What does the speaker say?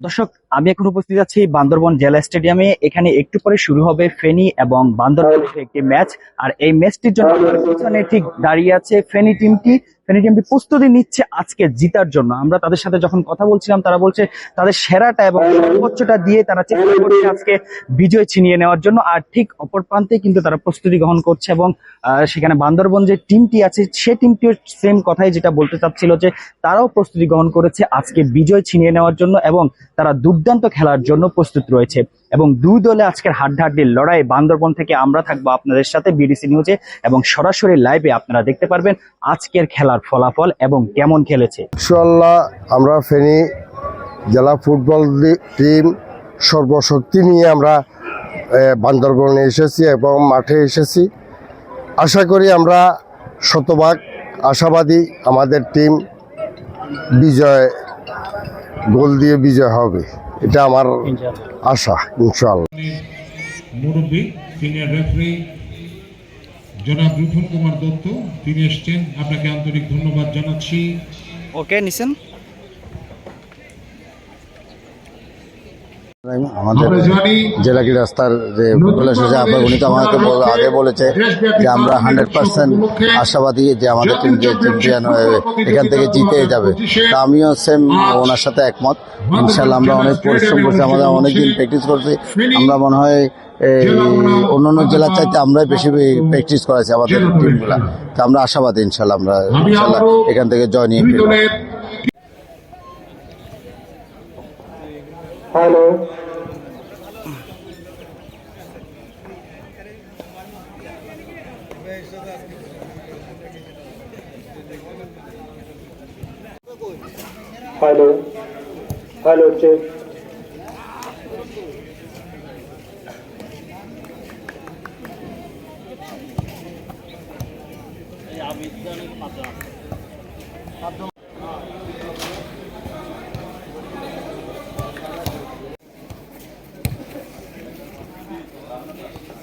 দর্শক, আমি এখন উপস্থিত আছি বান্দরবন জেলা স্টেডিয়ামে। এখানে একটু পরে শুরু হবে ফেনী এবং বান্দরবনের একটি ম্যাচ। আর এই ম্যাচটির জন্য পিছনে ঠিক দাঁড়িয়ে আছে ফেনী টিমটি। ফেনী টিমটি প্রস্তুতি নিচ্ছে আজকে জিতার জন্য। আমরা তাদের সাথে যখন কথা বলছিলাম, তারা বলছে তাদের সেরাটা এবং সর্বোচ্চটা দিয়ে তারা চেষ্টা করছে আজকে বিজয় ছিনিয়ে নেওয়ার জন্য। আর ঠিক অপর প্রান্তে কিন্তু তারা প্রস্তুতি গ্রহণ করছে এবং সেখানে বান্দরবন যে টিমটি আছে, সে টিমটিও সেম কথাই যেটা বলতে চাচ্ছিল যে তারাও প্রস্তুতি গ্রহণ করেছে আজকে বিজয় ছিনিয়ে নেওয়ার জন্য এবং তারা দুর্দান্ত খেলার জন্য প্রস্তুত রয়েছে। এবং দুই দলে আজকের হাড্ডাহাড্ডির লড়াই বান্দরবন থেকে আমরা থাকব আপনাদের সাথে বিডিসি নিউজে এবং সরাসরি লাইভে আপনারা দেখতে পারবেন আজকের খেলার ফলাফল এবং কেমন খেলেছে। ইনশাল্লাহ আমরা ফেনী জেলা ফুটবল টিম সর্বশক্তি নিয়ে আমরা বান্দরবনে এসেছি এবং মাঠে এসেছি। আশা করি আমরা শতভাগ আশাবাদী আমাদের টিম বিজয়, গোল দিয়ে বিজয় হবে। এটা আমার আশা ইনশাল্লাহ মুরব্বী সিনিয়র রেফারি জনাব রুফন কুমার দত্ত তিনি এসছেন। আপনাকে আন্তরিক ধন্যবাদ জানাচ্ছি। ওকে নিছেন? আমাদের আমরা জেলা ক্রীড়া রাস্তার যে অ্যাসোসিয়েশন উনি তো আমাকে আগে বলেছে যে আমরা হান্ড্রেড পার্সেন্ট আশাবাদী যে আমাদের টিম যে চ্যাম্পিয়ন এখান থেকে জিতে যাবে। তা আমিও সেম ওনার সাথে একমত। ইনশাল্লাহ আমরা অনেক পরিশ্রম করছি আমাদের অনেকদিন প্র্যাকটিস করছি। আমরা মনে হয় এই অন্যান্য জেলার চাইতে আমরাই বেশি প্র্যাকটিস করেছি আমাদের টিমগুলা তা আমরা আশাবাদী ইনশাল্লাহ আমরা ইনশাল্লাহ এখান থেকে জয় নিয়ে দুই হ্যালো হ্যালো হ্যালো চেক আমি Gracias.